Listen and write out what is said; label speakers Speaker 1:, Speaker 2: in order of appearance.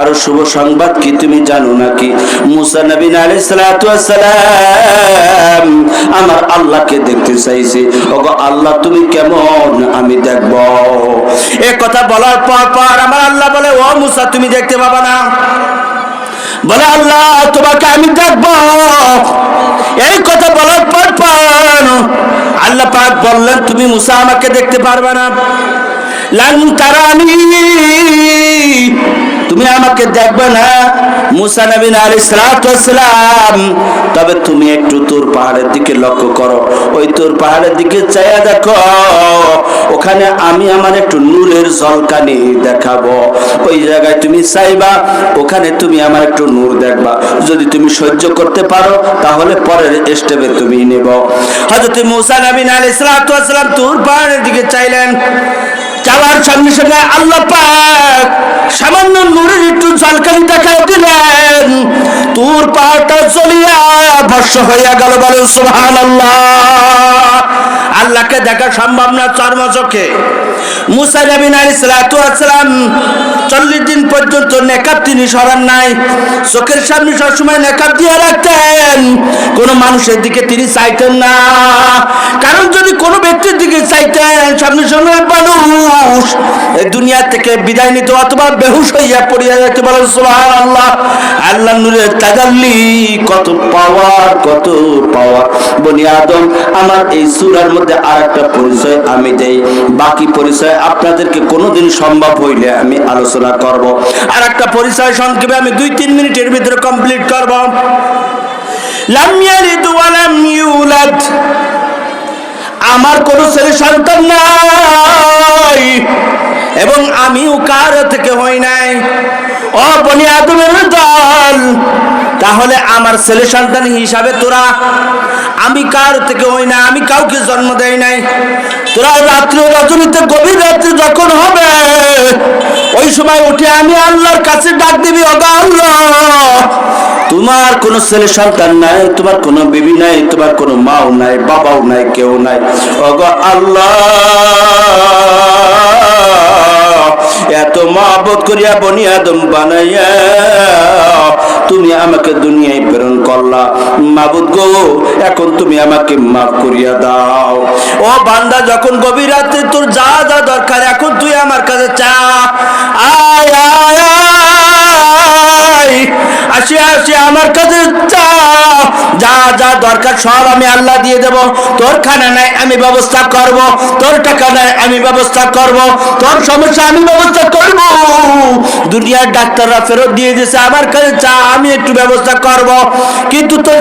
Speaker 1: আরও শুভ সংবাদ কি তুমি জানো নাকি? মুসা নবীন আলাইসালাম আমার আল্লাহকে দেখতে চাইছে। ওগো আল্লাহ, তুমি কেমন? আমি দেখব। এ কথা বলার পর পর আমার আল্লাহ বলে, ও মুসা, তুমি দেখতে পাবা না? বলে, আল্লাহ, তোমাকে আমি দেখব। এই কথা বলার পর পর আল্লাহ পাক বললেন, তুমি মুসা আমাকে দেখতে পারবে না। লান তারানি আমাকে দেখবে না। মুসা নবীন আলাইসালাম তবে তুমি একটু তোর পাহাড়ের দিকে লক্ষ্য করো। ওই তোর পাহাড়ের দিকে চাইয়া দেখো। ওখানে আমি আমার একটু নূরের জলকানি দেখাবো। ওই জায়গায় তুমি চাইবা, ওখানে তুমি আমার একটু নূর দেখবা। যদি তুমি সহ্য করতে পারো, তাহলে পরের স্টেপে তুমি নেব। হয়তো মুসা নবীন আলাইসালাম তোর পাহাড়ের দিকে চাইলেন। চাওয়ার সঙ্গে সঙ্গে আল্লাহ সামান্য আল্লাহকে দেখা সম্ভব না চর্ম চোখে মুসা নবীন চল্লিশ দিন পর্যন্ত নেকাব তিনি সরান নাই। চোখের সামনে সবসময় নেকাব দিয়ে রাখতেন। কোন মানুষের দিকে তিনি চাইতেন না। কারণ যদি কোনো ব্যক্তির দিকে চাইতেন, সামনে সামনে মানুষ দুনিয়া থেকে বিদায় নিতে অথবা বেহুশ হইয়া পড়িয়া আল্লাহ আল্লাহ নূরের কত পাওয়ার কত পাওয়ার। বনি আদম, আমার এই সূরার মধ্যে আর একটা পরিচয় আমি দেই। বাকি পরিচয় আপনাদেরকে কোনোদিন সম্ভব হইলে আমি আলোচনা করব। আর একটা পরিচয় সংক্ষেপে আমি দুই তিন মিনিটের ভিতরে কমপ্লিট করব। লাম ইয়ালিদ ওয়া লাম ইউলাদ। আমার কোন ছেলে সন্তান নাই। এবং আমিও কার থেকে হই নাই? ও বনি আদমের দল, তাহলে আমার ছেলে সন্তান হিসাবে তোরা, আমি কার থেকে হই না আমি কাউকে জন্ম দেয় নাই। তোরা রাত্রি রজনীতে, গভীর রাত্রি যখন হবে, ওই সময় উঠে আমি আল্লাহর কাছে ডাক দিবি আল্লাহ। তোমার কোনো ছেলে সন্তান নাই, তোমার কোনো বিবি নাই, তোমার কোনো মাও নাই, বাবাও নাই, কেউ নাই। অগ আল্লাহ। এত মহব্বত করিয়া বনিয়া আদম বানাইয়া তুমি আমাকে দুনিয়ায় প্রেরণ করলা। মাবুদ গো, এখন তুমি আমাকে মাফ করিয়া দাও। ও বান্দা, যখন গভীর রাত্রে তোর যা যা দরকার, এখন আমার কাছে যা যা দরকার সব আমি আল্লাহ দিয়ে দেব। তোর খানা নাই, আমি ব্যবস্থা করব। তোর টাকা নাই, আমি ব্যবস্থা করব। তোর সমস্যা আমি ব্যবস্থা করব। দুনিয়ার ডাক্তাররা ফেরত দিয়ে দিয়েছে, আমার কাছে চা আমি একটু ব্যবস্থা করব। কিন্তু তোর